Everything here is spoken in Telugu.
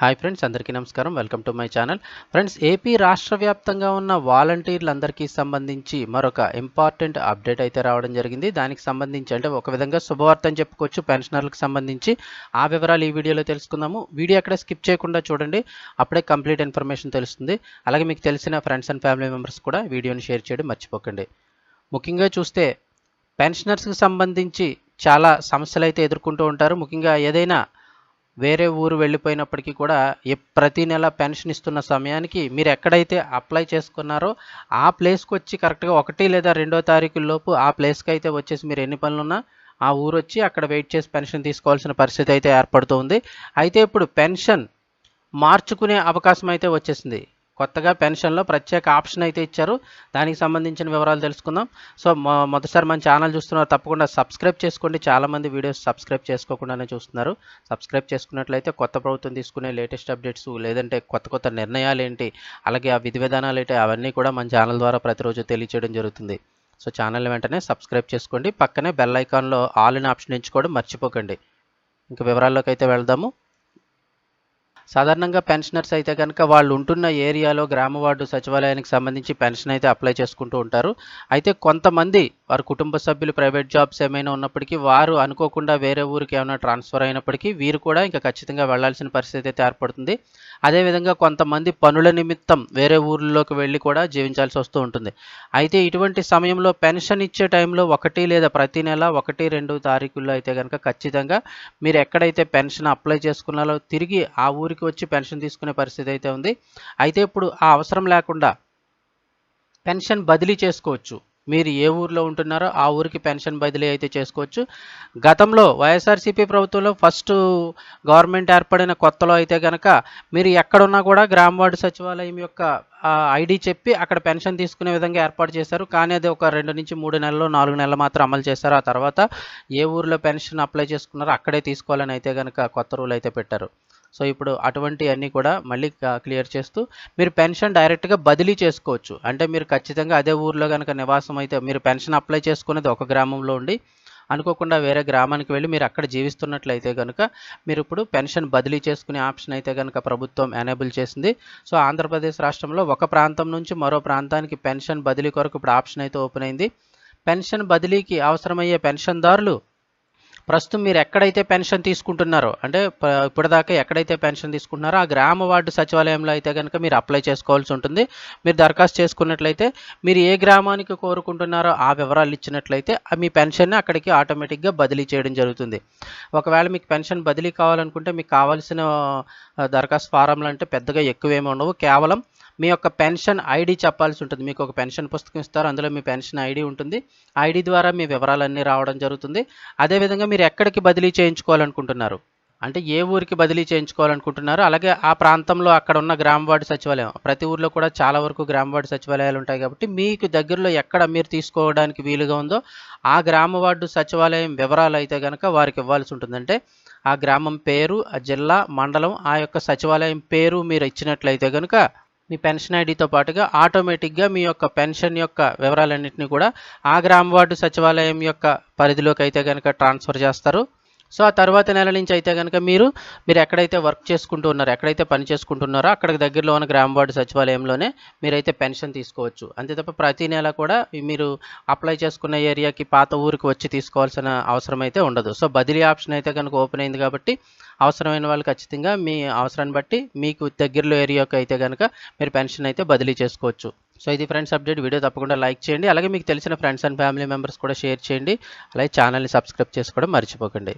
హాయ్ ఫ్రెండ్స్ అందరికీ నమస్కారం. Welcome to my channel. Friends AP రాష్ట్ర వ్యాప్తంగా ఉన్న వాలంటీర్లందరికీ సంబంధించి మరొక ఇంపార్టెంట్ అప్డేట్ అయితే రావడం జరిగింది. దానికి సంబంధించి అంటే ఒక విధంగా శుభవార్త అని చెప్పుకోవచ్చు. పెన్షనర్లకు సంబంధించి ఆ వివరాలు ఈ వీడియోలో తెలుసుకుందాము. వీడియో ఎక్కడ స్కిప్ చేయకుండా చూడండి. అప్పుడే కంప్లీట్ ఇన్ఫర్మేషన్ తెలుస్తుంది. అలాగే మీకు తెలిసిన ఫ్రెండ్స్ అండ్ ఫ్యామిలీ మెంబర్స్ కూడా వీడియోని షేర్ చేయడం మర్చిపోకండి. ముఖ్యంగా చూస్తే పెన్షనర్స్కి సంబంధించి చాలా సమస్యలు అయితే ఎదుర్కొంటూ ఉంటారు. ముఖ్యంగా ఏదైనా వేరే ఊరు వెళ్ళిపోయినప్పటికీ కూడా ప్రతి నెల పెన్షన్ ఇస్తున్న సమయానికి మీరు ఎక్కడైతే అప్లై చేసుకున్నారో ఆ ప్లేస్కి వచ్చి కరెక్ట్గా ఒకటి లేదా రెండో తారీఖు లోపు ఆ ప్లేస్కి అయితే వచ్చేసి మీరు ఎన్ని పనులున్నా ఆ ఊరు వచ్చి అక్కడ వెయిట్ చేసి పెన్షన్ తీసుకోవాల్సిన పరిస్థితి అయితే ఏర్పడుతుంది అయితే ఇప్పుడు పెన్షన్ మార్చుకునే అవకాశం అయితే వచ్చేసింది. కొత్తగా పెన్షన్లో ప్రత్యేక ఆప్షన్ అయితే ఇచ్చారు. దానికి సంబంధించిన వివరాలు తెలుసుకుందాం. సో మొదటిసారి మన ఛానల్ చూస్తున్నారు తప్పకుండా సబ్స్క్రైబ్ చేసుకోండి. చాలామంది వీడియోస్ సబ్స్క్రైబ్ చేసుకోకుండానే చూస్తున్నారు. సబ్స్క్రైబ్ చేసుకున్నట్లయితే కొత్త ప్రభుత్వం తీసుకునే లేటెస్ట్ అప్డేట్స్ లేదంటే కొత్త కొత్త నిర్ణయాలు ఏంటి అలాగే ఆ విధి విధానాలు ఏంటి అవన్నీ కూడా మన ఛానల్ ద్వారా ప్రతిరోజు తెలియచేయడం జరుగుతుంది. సో ఛానల్ వెంటనే సబ్స్క్రైబ్ చేసుకోండి. పక్కనే బెల్ ఐకాన్లో ఆల్ ఇన్ ఆప్షన్ ఎంచుకోవడం మర్చిపోకండి. ఇంకా వివరాల్లోకి అయితే వెళ్దాము. సాధారణంగా పెన్షనర్స్ అయితే కనుక వాళ్ళు ఉంటున్న ఏరియాలో గ్రామ వార్డు సచివాలయానికి సంబంధించి పెన్షన్ అయితే అప్లై చేసుకుంటూ ఉంటారు. అయితే కొంతమంది వారి కుటుంబ సభ్యులు ప్రైవేట్ జాబ్స్ ఏమైనా ఉన్నప్పటికీ వారు అనుకోకుండా వేరే ఊరికి ఏమైనా ట్రాన్స్ఫర్ అయినప్పటికీ వీరు కూడా ఇంకా ఖచ్చితంగా వెళ్ళాల్సిన పరిస్థితి అయితే ఏర్పడుతుంది. అదేవిధంగా కొంతమంది పనుల నిమిత్తం వేరే ఊర్లోకి వెళ్ళి కూడా జీవించాల్సి వస్తూ ఉంటుంది. అయితే ఇటువంటి సమయంలో పెన్షన్ ఇచ్చే టైంలో ఒకటి లేదా ప్రతి నెల ఒకటి రెండు తారీఖుల్లో అయితే కనుక ఖచ్చితంగా మీరు ఎక్కడైతే పెన్షన్ అప్లై చేసుకున్నారో తిరిగి ఆ ఊరికి వచ్చి పెన్షన్ తీసుకునే పరిస్థితి అయితే ఉంది. అయితే ఇప్పుడు ఆ అవసరం లేకుండా పెన్షన్ బదిలీ చేసుకోవచ్చు. మీరు ఏ ఊర్లో ఉంటున్నారో ఆ ఊరికి పెన్షన్ బదిలీ అయితే చేసుకోవచ్చు. గతంలో వైఎస్ఆర్సీపీ ప్రభుత్వంలో ఫస్ట్ గవర్నమెంట్ ఏర్పడిన కొత్తలో అయితే కనుక మీరు ఎక్కడున్నా కూడా గ్రామ వార్డు సచివాలయం యొక్క ఐడి చెప్పి అక్కడ పెన్షన్ తీసుకునే విధంగా ఏర్పాటు చేశారు. కానీ అది ఒక రెండు నుంచి మూడు నెలలు నాలుగు నెలలు మాత్రం అమలు చేశారు. ఆ తర్వాత ఏ ఊర్లో పెన్షన్ అప్లై చేసుకున్నారో అక్కడే తీసుకోవాలని అయితే కనుక కొత్త రూల్ అయితే పెట్టారు. సో ఇప్పుడు అటువంటి అన్నీ కూడా మళ్ళీ క్లియర్ చేస్తూ మీరు పెన్షన్ డైరెక్ట్గా బదిలీ చేసుకోవచ్చు. అంటే మీరు ఖచ్చితంగా అదే ఊర్లో కనుక నివాసం అయితే మీరు పెన్షన్ అప్లై చేసుకునేది ఒక గ్రామంలో ఉండి అనుకోకుండా వేరే గ్రామానికి వెళ్ళి మీరు అక్కడ జీవిస్తున్నట్లయితే కనుక మీరు ఇప్పుడు పెన్షన్ బదిలీ చేసుకునే ఆప్షన్ అయితే కనుక ప్రభుత్వం ఎనేబుల్ చేసింది. సో ఆంధ్రప్రదేశ్ రాష్ట్రంలో ఒక ప్రాంతం నుంచి మరో ప్రాంతానికి పెన్షన్ బదిలీ కొరకు ఇప్పుడు ఆప్షన్ అయితే ఓపెన్ అయింది. పెన్షన్ బదిలీకి అవసరమయ్యే పెన్షన్దారులు ప్రస్తుతం మీరు ఎక్కడైతే పెన్షన్ తీసుకుంటున్నారో అంటే ఇప్పటిదాకా ఎక్కడైతే పెన్షన్ తీసుకుంటున్నారో ఆ గ్రామ వార్డు సచివాలయంలో అయితే కనుక మీరు అప్లై చేసుకోవాల్సి ఉంటుంది. మీరు దరఖాస్తు చేసుకున్నట్లయితే మీరు ఏ గ్రామానికి కోరుకుంటున్నారో ఆ వివరాలు ఇచ్చినట్లయితే ఆ మీ పెన్షన్ని అక్కడికి ఆటోమేటిక్గా బదిలీ చేయడం జరుగుతుంది. ఒకవేళ మీకు పెన్షన్ బదిలీ కావాలనుకుంటే మీకు కావాల్సిన దరఖాస్తు ఫారంలు అంటే పెద్దగా ఎక్కువేమి ఉండవు. కేవలం మీ యొక్క పెన్షన్ ఐడి చెప్పాల్సి ఉంటుంది. మీకు ఒక పెన్షన్ పుస్తకం ఇస్తారు. అందులో మీ పెన్షన్ ఐడి ఉంటుంది. ఐడి ద్వారా మీ వివరాలన్నీ రావడం జరుగుతుంది. అదేవిధంగా మీరు ఎక్కడికి బదిలీ చేయించుకోవాలనుకుంటున్నారు? అంటే ఏ ఊరికి బదిలీ చేయించుకోవాలనుకుంటున్నారు? అలాగే ఆ ప్రాంతంలో అక్కడ ఉన్న గ్రామ వార్డు సచివాలయం. ప్రతి ఊర్లో కూడా చాలా వరకు గ్రామ వార్డు సచివాలయాలు ఉంటాయి కాబట్టి మీకు దగ్గరలో ఎక్కడ మీరు తీసుకోవడానికి వీలుగా ఉందో ఆ గ్రామ వార్డు సచివాలయం వివరాలు అయితే కనుక వారికి ఇవ్వాల్సి ఉంటుందంటే ఆ గ్రామం పేరు ఆ జిల్లా మండలం ఆ యొక్క సచివాలయం పేరు మీరు ఇచ్చినట్లయితే కనుక మీ పెన్షన్ ఐడితో పాటుగా ఆటోమేటిక్గా మీ యొక్క పెన్షన్ యొక్క వివరాలన్నింటినీ కూడా ఆ గ్రామ వార్డు సచివాలయం యొక్క పరిధిలోకి అయితే కనుక ట్రాన్స్ఫర్ చేస్తారు. సో ఆ తర్వాత నెల నుంచి అయితే కనుక మీరు మీరు ఎక్కడైతే వర్క్ చేసుకుంటూ ఉన్నారో ఎక్కడైతే పని చేసుకుంటున్నారో అక్కడికి దగ్గరలో ఉన్న గ్రామ వార్డు సచివాలయంలోనే మీరైతే పెన్షన్ తీసుకోవచ్చు. అంతే తప్ప ప్రతి నెల కూడా మీరు అప్లై చేసుకున్న ఏరియాకి పాత ఊరికి వచ్చి తీసుకోవాల్సిన అవసరం అయితే ఉండదు. సో బదిలీ ఆప్షన్ అయితే కనుక ఓపెన్ అయింది కాబట్టి అవసరమైన వాళ్ళు ఖచ్చితంగా మీ అవసరాన్ని బట్టి మీకు దగ్గరలో ఏరియాకి అయితే కనుక మీరు పెన్షన్ అయితే బదిలీ చేసుకోవచ్చు. సో ఇది ఫ్రెండ్స్ అప్డేట్. వీడియో తప్పకుండా లైక్ చేయండి. అలాగే మీకు తెలిసిన ఫ్రెండ్స్ అండ్ ఫ్యామిలీ మెంబర్స్ కూడా షేర్ చేయండి. అలాగే ఛానల్ని సబ్స్క్రైబ్ చేసుకోవడం మర్చిపోకండి.